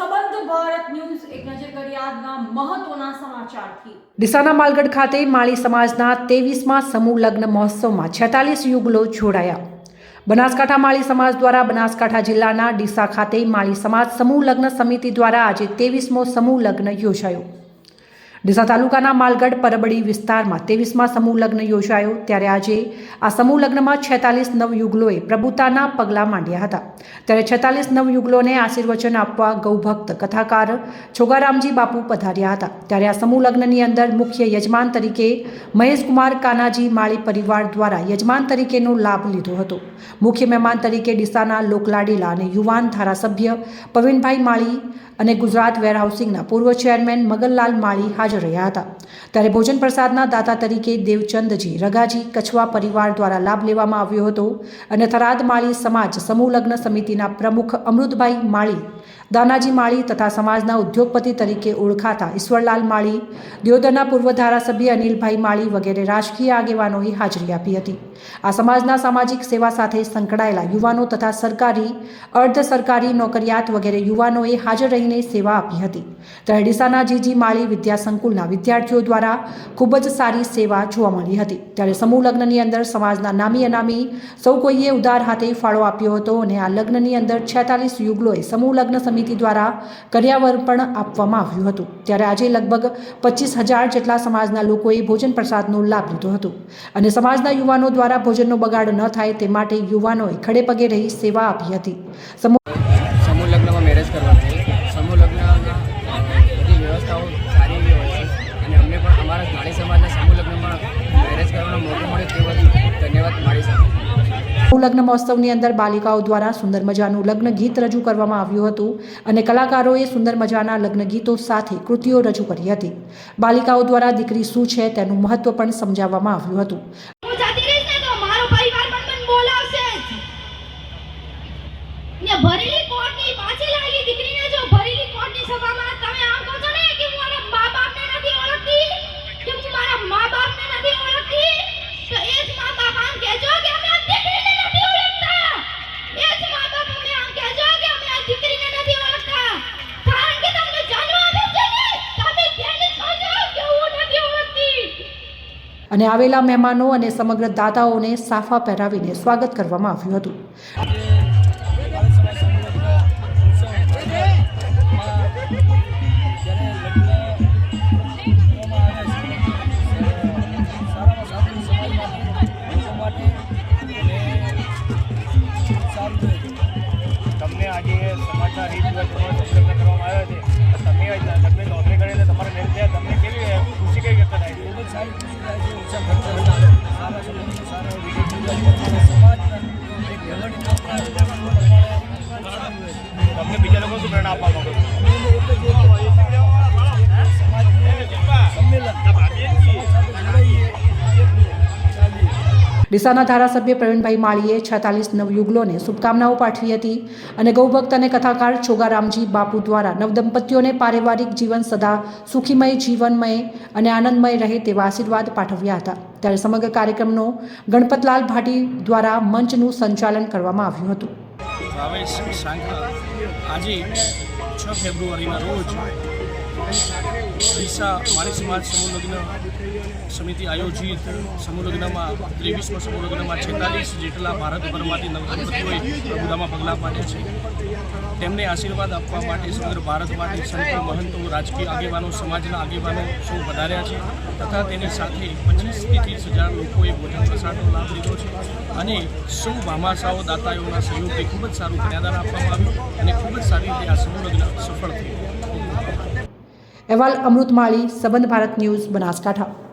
સંબંધ ડીસાના માલગઢ ખાતે માળી સમાજના ત્રેવીસમાં સમૂહ લગ્ન મહોત્સવમાં છેતાલીસ યુગલો જોડાયા. બનાસકાંઠા માળી સમાજ દ્વારા બનાસકાંઠા જિલ્લાના ડીસા ખાતે માળી સમાજ સમૂહ લગ્ન સમિતિ દ્વારા આજે ત્રેવીસમો સમૂહ લગ્ન યોજાયો. ડીસા તાલુકાના માલગઢ પરબડી વિસ્તારમાં ત્રેવીસમાં સમૂહ લગ્ન યોજાયો. ત્યારે આજે આ સમૂહ લગ્નમાં છેતાલીસ નવયુગલોએ પ્રભુતાના પગલાં માંડ્યા હતા. ત્યારે છેતાલીસ નવયુગલોને આશીર્વચન આપવા ગૌભક્ત કથાકાર છોગારામજી બાપુ પધાર્યા હતા. ત્યારે આ સમૂહ લગ્નની અંદર મુખ્ય યજમાન તરીકે મહેશકુમાર કાનાજી માળી પરિવાર દ્વારા યજમાન તરીકેનો લાભ લીધો હતો. મુખ્ય મહેમાન તરીકે ડીસાના લોકલાડીલા અને યુવાન ધારાસભ્ય પવિનભાઈ માળી અને ગુજરાત વેરહાઉસિંગના પૂર્વ ચેરમેન મગનલાલ માળી હાજર રહ્યા હતા. ત્યારે ભોજન પ્રસાદના દાતા તરીકે દેવચંદજી, રગાજી, કછવા પરિવાર દ્વારા લાભ લેવામાં આવ્યો હતો અને થરાદ માળી સમાજ સમૂહ લગ્ન સમિતિના પ્રમુખ અમૃતભાઈ માળી દાનાજી માળી તથા સમાજના ઉદ્યોગપતિ તરીકે ઓળખાતા ઈશ્વરલાલ માળી, દિયોદરના પૂર્વ ધારાસભ્ય અનિલભાઈ માળી વગેરે રાજકીય આગેવાનોએ હાજરી આપી હતી. આ સમાજના સામાજિક સેવા સાથે સંકળાયેલા યુવાનો તથા સરકારી, અર્ધ સરકારી નોકરિયાત વગેરે યુવાનોએ હાજર રહીને સેવા આપી હતી. ત્યારે ડીસાના જીજી માળી વિદ્યા સંકુલના વિદ્યાર્થીઓ દ્વારા ખૂબ જ સારી સેવા જોવા મળી હતી. ત્યારે સમૂહ લગ્નની અંદર સમાજના નામી અનામી સૌ કોઈએ ઉદાર હાથે ફાળો આપ્યો હતો અને આ લગ્નની અંદર છેતાલીસ યુગલોએ સમૂહ લગ્ન સમિતિ દ્વારા કર્યાવર પણ આપવામાં આવ્યું હતું. ત્યારે આજે લગભગ પચીસ હજાર જેટલા સમાજના લોકોએ ભોજન પ્રસાદનો લાભ લીધો હતો. અને સમાજના યુવાનો દ્વારા ભોજનનો બગાડ ન થાય તે માટે યુવાનોએ ખડે પગે રહી સેવા આપી હતી. સમૂહ લગ્નમાં મેરેજ કરવાનું. લગ્ન મહોત્સવની અંદર બાલિકાઓ દ્વારા સુંદર મજાનું લગ્ન ગીત રજૂ કરવામાં આવ્યું હતું અને કલાકારોએ સુંદર મજાના લગ્ન ગીતો સાથે કૃતિઓ રજૂ કરી હતી. બાલિકાઓ દ્વારા દીકરી શું છે તેનું મહત્વ પણ સમજાવવામાં આવ્યું હતું. હું અને આવેલા મહેમાનો અને સમગ્ર દાતાઓને સાફા પહેરાવીને સ્વાગત કરવામાં આવ્યું હતું. તમને આજે સમાજના રીત કરવામાં આવ્યા છે. તમે લગ્ન નોંધણી કરીને તમારા થયા તમને તમને બીજા લોકો શું પ્રેરણા આપવા માંગો છો? ડીસાના ધારાસભ્ય પ્રવીણભાઈ માળીએ છેતાલીસ નવયુગલોને શુભકામનાઓ પાઠવી હતી અને ગૌભક્ત અને કથાકાર છોગારામજી બાપુ દ્વારા નવદંપતીઓને પારિવારિક જીવન સદા સુખીમય, જીવનમય અને આનંદમય રહે તેવા આશીર્વાદ પાઠવ્યા હતા. ત્યારે સમગ્ર કાર્યક્રમનો ગણપતલાલ ભાટી દ્વારા મંચનું સંચાલન કરવામાં આવ્યું હતું. આજે છ ફેબ્રુઆરીના રોજ ડીસા માળી સમાજ સમૂહ લગ્ન સમિતિ આયોજિત સમૂહ લગ્નમાં ત્રેવીસમાં સમૂહ લગ્નમાં છેતાલીસ જેટલા ભારતભરમાંથી નવદંપતિઓએ પ્રભુદામાં પગલાં પાડ્યા છે. તેમને આશીર્વાદ આપવા માટે સમગ્ર માટે સંતો મહંતો, રાજકીય આગેવાનો, સમાજના આગેવાનો સૌ વધાર્યા છે તથા તેની સાથે પચીસથી ત્રીસ હજાર લોકોએ ભોજન પ્રસાદનો લાભ લીધો છે અને સૌ ભામાશાઓ, દાતાઓના સહયોગથી ખૂબ જ સારું કન્યાદાન આપવામાં આવ્યું અને ખૂબ જ સારી રીતે આ સમૂહ લગ્ન સફળ થયું. અહેવાલ અમૃત માળી સંબંધ ભારત ન્યૂઝ બનાસકાંઠા.